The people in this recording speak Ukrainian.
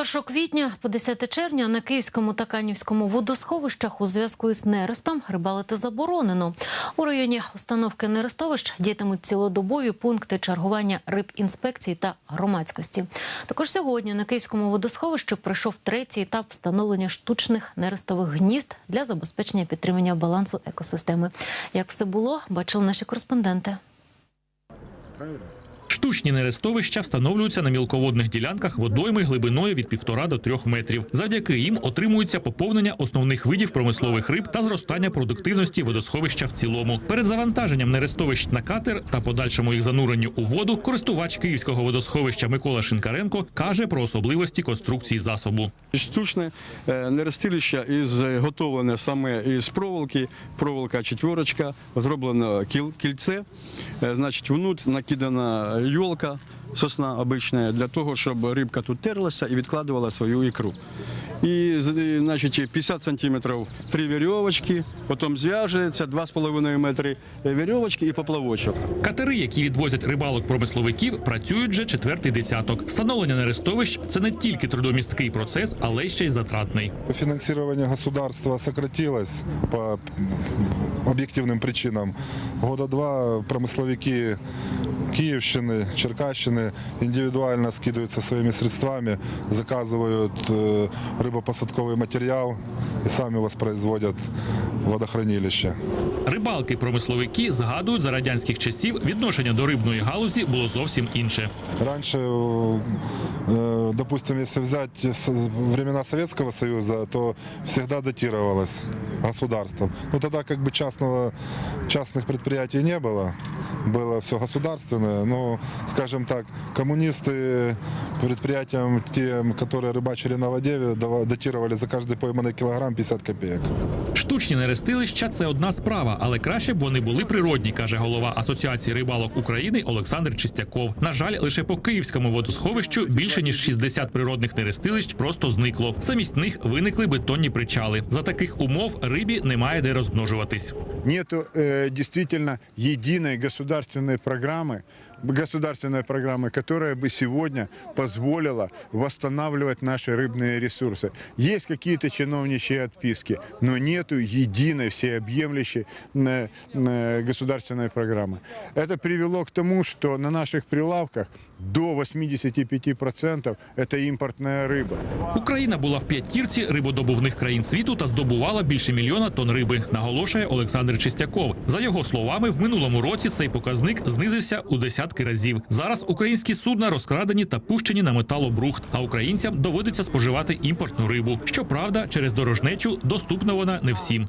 1 квітня по 10 червня на Київському та Канівському водосховищах у зв'язку із нерестом рибалити заборонено. У районі установки нерестовищ діятимуть цілодобові пункти чергування рибінспекції та громадськості. Також сьогодні на Київському водосховищі пройшов третій етап встановлення штучних нерестових гнізд для забезпечення підтримання балансу екосистеми. Як все було, бачили наші кореспонденти. Штучні нерестовища встановлюються на мілководних ділянках водойми глибиною від 1,5 до 3 метрів. Завдяки їм отримується поповнення основних видів промислових риб та зростання продуктивності водосховища в цілому. Перед завантаженням нерестовищ на катер та подальшому їх зануренню у воду користувач київського водосховища Микола Шинкаренко каже про особливості конструкції засобу. Штучне е, нерестилище із готовлене саме із проволоки, проволока четверочка, зроблено кіл, кільце, Е, значить, внут накидана йолка, сосна обична, для того, щоб рибка тут терлася і відкладувала свою ікру. І з- і, значить, 50 сантиметрів три вірьовочки, потім зв'яжеться 2,5 метри вірьовочки і поплавочок. Катери, які відвозять рибалок-промисловиків, працюють вже четвертий десяток. Встановлення нерестовищ це не тільки трудомісткий процес, але й ще й затратний. Финансирование государства сократилось по объективным причинам. Года два промысловики Киевщины, Черкащины индивидуально скидываются своими средствами, заказывают э, рыбопосадковый материал и сами воспроизводят водохранилище. Рибалки-промисловики згадують за радянських часів відношення до рибної галузі було зовсім інше. Раньше, э, допустим, если взять с- времена Советского Союза, то всегда датировалось государством. Ну тогда как бы частного, частных предприятий не было, было все государственное. Но, скажем так, коммунисты предприятиям тем, которые рыбачили на воде, дава- датировали за каждый пойманный килограмм 50 копеек. Штучні нерестилища це одна справа, але краще б вони були природні, каже голова Асоціації рибалок України Олександр Чистяков. На жаль, лише по київському водосховищу більше ніж 60 природних нерестилищ просто зникло. Замість них виникли бетонні причали. За таких умов рибі немає де розмножуватись. нету э, действительно единой государственной программы, государственной программы, которая бы сегодня позволила восстанавливать наши рыбные ресурсы. Есть какие-то чиновничьи отписки, но нету единой всеобъемлющей э, э, государственной программы. Это привело к тому, что на наших прилавках до 85% это импортная рыба. Україна була в п'ятірці рибодобувних країн світу та здобувала більше мільйона тонн риби, наголошує Олександр Чистяков. За його словами, в минулому році цей показник знизився у десятки разів. Зараз українські судна розкрадені та пущені на металобрухт, а українцям доводиться споживати імпортну рибу. Щоправда, через дорожнечу доступна вона не всім.